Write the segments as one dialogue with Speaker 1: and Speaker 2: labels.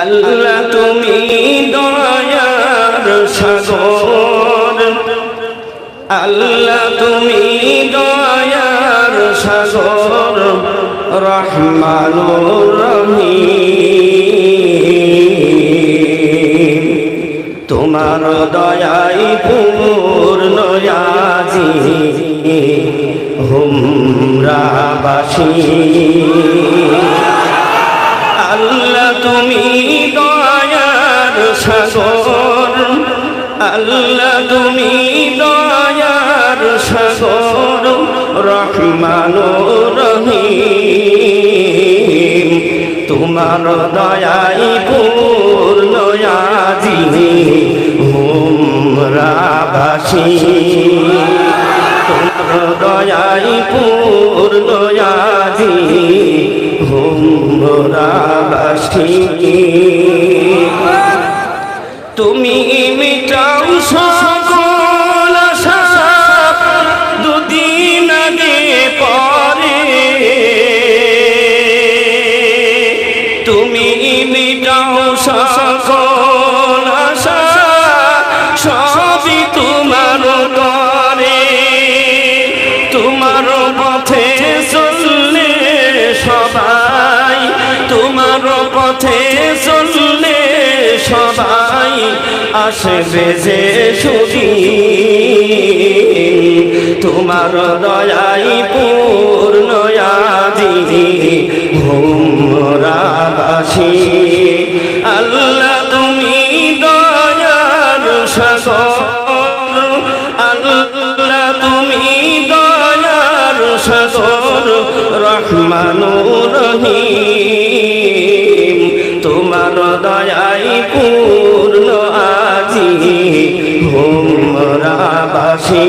Speaker 1: আল্লাহ তুমি দয়ার সাগর। আল্লাহ তুমি দয়ার সাগর। রহমানুর রহিম। তোমার দয়াই পূর্ণ আজি। হুমরাবাসী। আল্লাহ তুমি দয়ার সাগর। আল্লাহ তুমি দয়ার সাগর। রহমান রহিম। তোমার দয়াই পূর্ণ আজি হুমরাবাসী তোমার দয়াই পূর্ণ আজি হুমরাবাসী তুমি মিটাও সকল দুদিন আগে পরে। তুমি মিটাও সকল পথে চললে সবাই আসবে যে সুখী। তোমার দয়াই পূর্ণ আজি, ভোমরাবাসী। আল্লাহ তুমি দয়ার সাগর। আল্লাহ তুমি দয়ার সাগর, রহমানুর রহিম। তোমার দয়াই পূর্ণ আজি হোমরা বাসি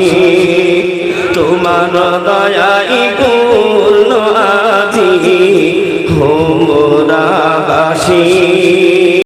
Speaker 1: তোমার দয়াই পূর্ণ আজি হোম